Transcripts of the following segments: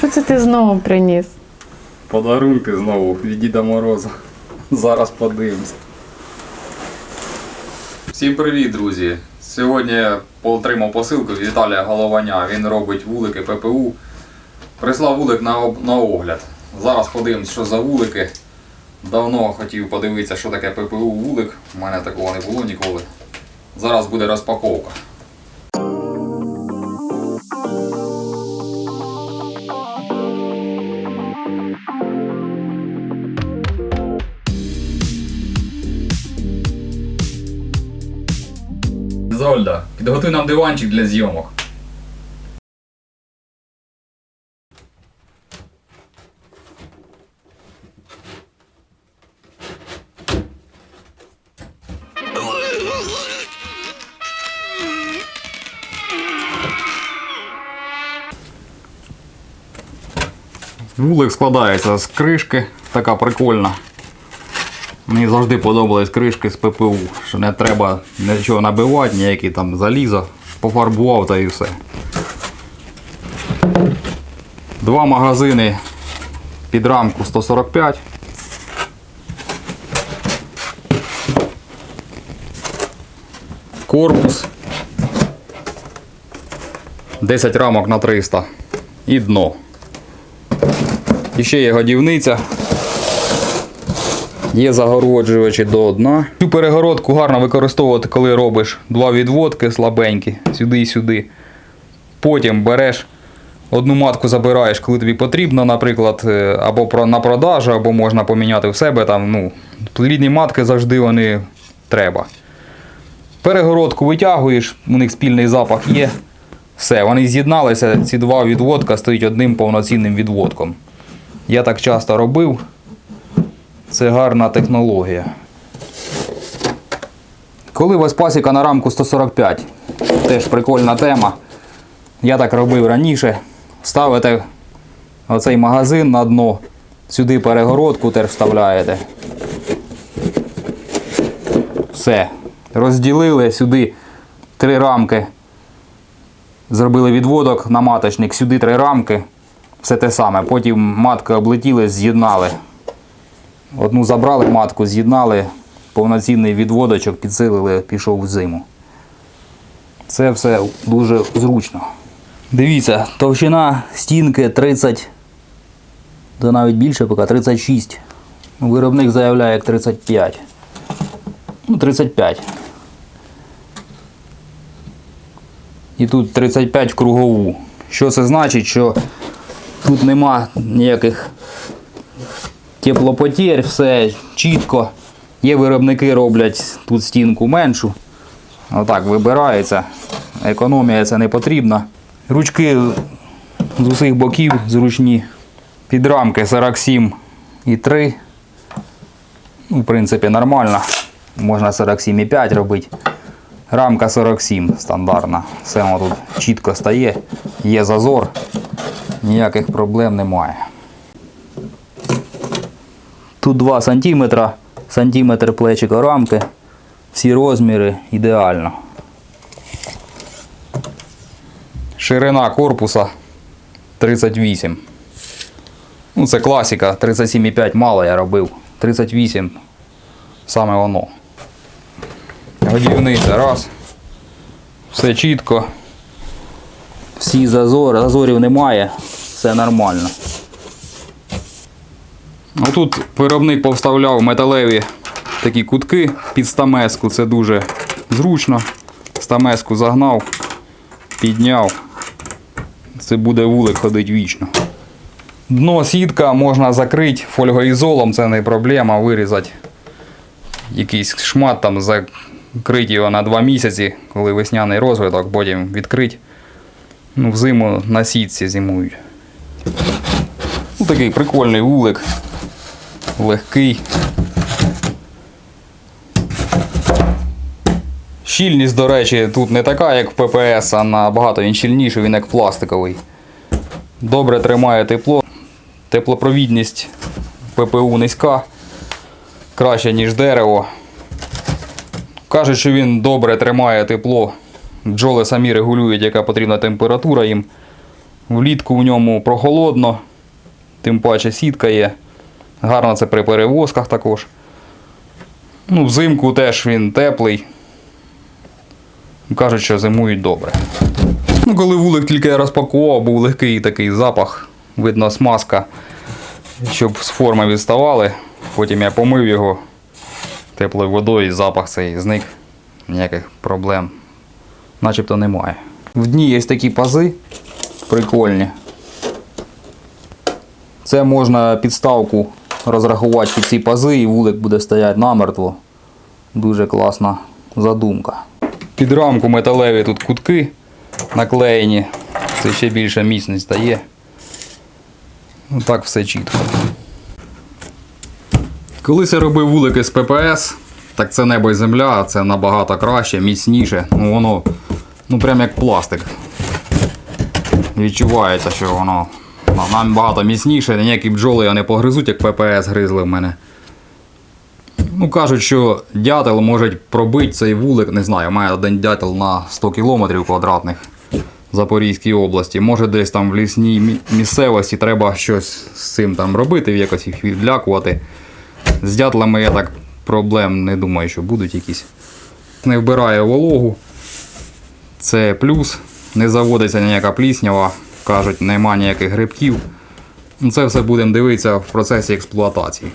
Що це ти знову приніс? Подарунки знову від Діда Мороза. Зараз подивимось. Всім привіт, друзі! Сьогодні я отримав посилку від Віталія Голованя. Він робить вулики ППУ. Прислав вулик на, об- на огляд. Зараз подивимось, що за вулики. Давно хотів подивитися, що таке ППУ вулик. У мене такого не було ніколи. Зараз буде розпаковка. Зольда, підготуй нам диванчик для зйомок. Вулик складається з кришки, така прикольна. Мені завжди подобались кришки з ППУ, що не треба нічого набивати, ніякі там залізо, пофарбував та і все. Два магазини під рамку 145. Корпус. 10 рамок на 300. І дно. І ще є годівниця. Є загороджувачі до дна. Цю перегородку гарно використовувати, коли робиш два відводки слабенькі, сюди і сюди. Потім береш одну матку забираєш, коли тобі потрібно, наприклад, е, або на продажу, або можна поміняти в себе. Там, ну, плідні матки завжди вони треба. Перегородку витягуєш, у них спільний запах є. Все, вони з'єдналися, ці два відводка стоять одним повноцінним відводком. Я так часто робив. Це гарна технологія. Коли у вас пасіка на рамку 145, теж прикольна тема. Я так робив раніше. Ставите оцей магазин на дно, сюди перегородку теж вставляєте. Все. Розділили сюди три рамки. Зробили відводок на маточник, сюди три рамки. Все те саме. Потім матки облетіли, з'єднали. Одну забрали матку, з'єднали, повноцінний відводочок підсилили, пішов в зиму. Це все дуже зручно. Дивіться, товщина стінки 30, та навіть більше поки 36. Виробник заявляє як 35. Ну, 35. І тут 35 кругову. Що це значить? Що тут нема ніяких теплопотерь, все чітко. Є виробники роблять тут стінку меншу. Отак вибирається. Економія це не потрібна. Ручки з усіх боків зручні. Підрамки 47 і 3. Ну, в принципі, нормально. Можна 47,5 робити. Рамка 47 стандартна. Все воно тут чітко стає. Є зазор. Ніяких проблем немає. Тут 2 см, сантиметр плечика рамки. Всі розміри ідеально. Ширина корпуса 38. Ну, це класика. 37,5 мало я робив. 38 саме воно. Годівниця раз. Все чітко. Всі зазори, зазорів немає. Все нормально. Отут виробник повставляв металеві такі кутки під стамеску. Це дуже зручно. Стамеску загнав, підняв. Це буде вулик ходить вічно. Дно сітка можна закрити фольгоізолом, це не проблема, вирізати якийсь шмат, там закрити його на 2 місяці, коли весняний розвиток, потім відкрити. Ну, взиму на сітці зимують. Ну, такий прикольний вулик. Легкий. Щільність, до речі, тут не така, як в ППС, а набагато він щільніший, він як пластиковий. Добре тримає тепло. Теплопровідність ППУ низька, краще, ніж дерево. Кажуть, що він добре тримає тепло. Бджоли самі регулюють, яка потрібна температура їм. Влітку в ньому прохолодно, тим паче сітка є. Гарно це при перевозках також. Ну, взимку теж він теплий. Кажуть, що зимують добре. Ну, коли вулик тільки я розпакував, був легкий такий запах, видно смазка, щоб з форми відставали. Потім я помив його теплою водою і запах цей зник. Ніяких проблем начебто немає. В дні є такі пази прикольні. Це можна підставку розрахувати ці пази і вулик буде стояти намертво. Дуже класна задумка. Під рамку металеві тут кутки наклеєні. Це ще більше міцність дає. Ну так все чітко. Колись я робив вулики з ППС, так це небо і земля, це набагато краще, міцніше. Ну воно ну прям як пластик. Відчувається, що воно набагато міцніше, ніякі бджоли його не погризуть, як ППС гризли в мене. Ну, кажуть, що дятел може пробити цей вулик, не знаю, має один дятел на 100 км квадратних в Запорізькій області. Може десь там в лісній місцевості треба щось з цим там робити, якось їх відлякувати. З дятлами я так проблем не думаю, що будуть якісь. Не вбирає вологу. Це плюс. Не заводиться ніяка пліснява. Кажуть, нема ніяких грибків. Це все будемо дивитися в процесі експлуатації.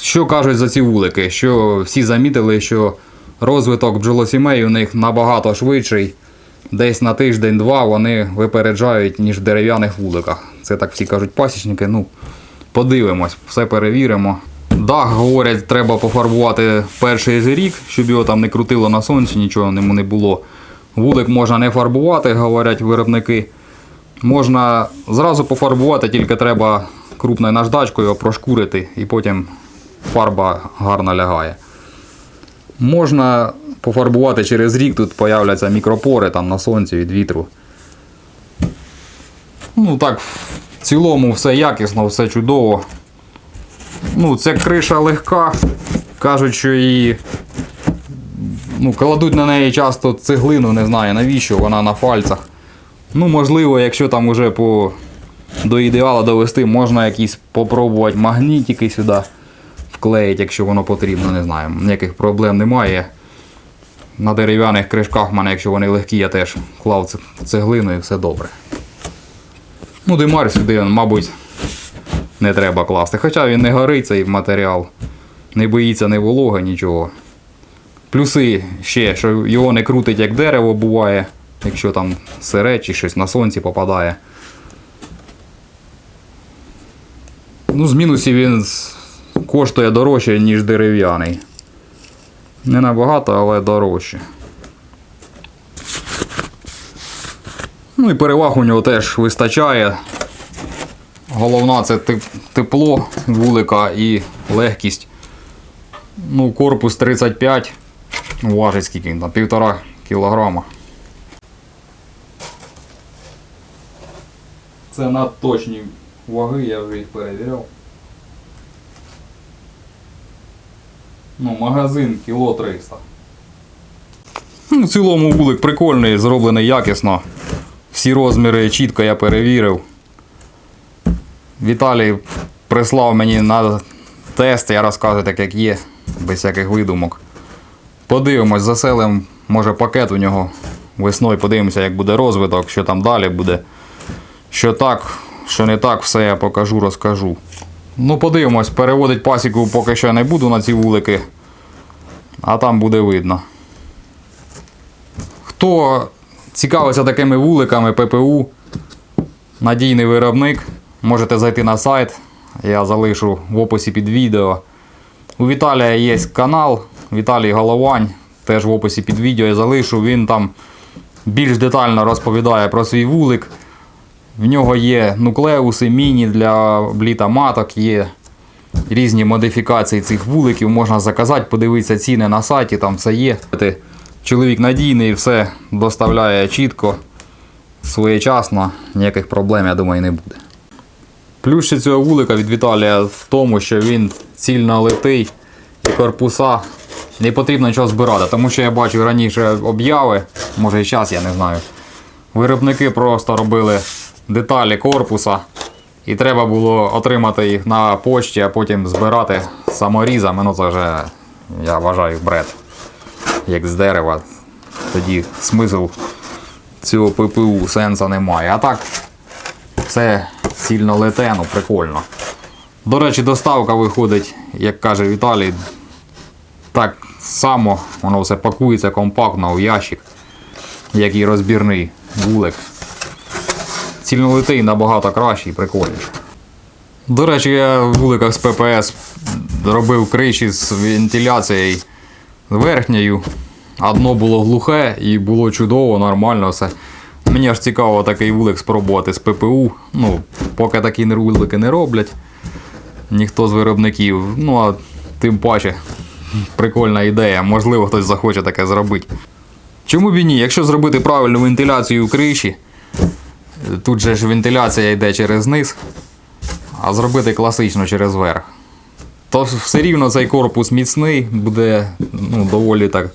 Що кажуть за ці вулики? Що всі замітили, що розвиток бджолосімей у них набагато швидший. Десь на тиждень-два вони випереджають, ніж в дерев'яних вуликах. Це так всі кажуть пасічники. Ну, подивимось, все перевіримо. Дах, говорять, треба пофарбувати перший рік, щоб його там не крутило на сонці, нічого ньому не було. Вулик можна не фарбувати, говорять виробники. Можна зразу пофарбувати, тільки треба крупною наждачкою прошкурити і потім фарба гарно лягає. Можна пофарбувати через рік, тут появляться мікропори там на сонці від вітру. Ну так, в цілому все якісно, все чудово. Ну, це криша легка. Кажуть, що її ну, кладуть на неї часто цеглину, не знаю навіщо, вона на фальцах. Ну, можливо, якщо там уже по, до ідеалу довести, можна якісь попробувати магнітики сюди вклеїти, якщо воно потрібно, не знаю. Ніяких проблем немає. На дерев'яних кришках в мене, якщо вони легкі, я теж клав цеглину і все добре. Ну, димар сюди, мабуть, не треба класти. Хоча він не горить цей матеріал, не боїться ні вологи, нічого. Плюси ще, що його не крутить як дерево буває, якщо там сире чи щось на сонці попадає. Ну, з мінусів він коштує дорожче, ніж дерев'яний. Не набагато, але дорожче. Ну і переваг у нього теж вистачає. Головна це тепло вулика і легкість. Ну, корпус 35, важить скільки він там, півтора кілограма. Це надточні ваги, я вже їх перевіряв. Ну, магазин кіло 300. Ну, в цілому вулик прикольний, зроблений якісно. Всі розміри чітко я перевірив. Віталій прислав мені на тест, я розказую так, як є, без всяких видумок. Подивимось, заселимо, може пакет у нього весною, подивимося, як буде розвиток, що там далі буде. Що так, що не так, все я покажу, розкажу. Ну, подивимось, переводить пасіку поки що не буду на ці вулики, а там буде видно. Хто цікавиться такими вуликами ППУ, надійний виробник, можете зайти на сайт. Я залишу в описі під відео. У Віталія є канал Віталій Головань. Теж в описі під відео я залишу. Він там більш детально розповідає про свій вулик. В нього є нуклеуси, міні для бліта маток, є різні модифікації цих вуликів. Можна заказати, подивитися ціни на сайті, там все є. Чоловік надійний, все доставляє чітко, своєчасно, ніяких проблем, я думаю, не буде. Плюс ще цього вулика від Віталія в тому, що він цільно литий і корпуса не потрібно нічого збирати. Тому що я бачив раніше обяви, може і зараз, я не знаю. Виробники просто робили деталі корпуса, і треба було отримати їх на почті, а потім збирати саморізами. Ну це вже, я вважаю, бред. Як з дерева. Тоді смисл цього ППУ сенсу немає. А так, це сильно лете, ну прикольно. До речі, доставка виходить, як каже Віталій, так само воно все пакується компактно у ящик, як і розбірний вулик. Цільнолитий набагато кращий, прикольніше. До речі, я в вуликах з ППС робив криші з вентиляцією верхньою. А дно було глухе і було чудово, нормально все. Мені аж цікаво такий вулик спробувати з ППУ. Ну, поки такі вулики не роблять. Ніхто з виробників. Ну, а тим паче, прикольна ідея. Можливо, хтось захоче таке зробити. Чому б і ні? Якщо зробити правильну вентиляцію криші, тут же ж вентиляція йде через низ, а зробити класично через верх. То все рівно цей корпус міцний, буде ну, доволі так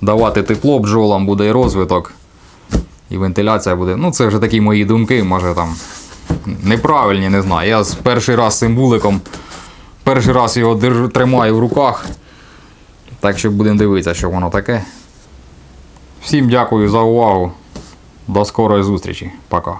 давати тепло бджолам, буде і розвиток, і вентиляція буде. Ну, це вже такі мої думки, може там неправильні, не знаю. Я перший раз з цим вуликом, перший раз його тримаю в руках. Так що будемо дивитися, що воно таке. Всім дякую за увагу. До скорої зустрічі. Пока.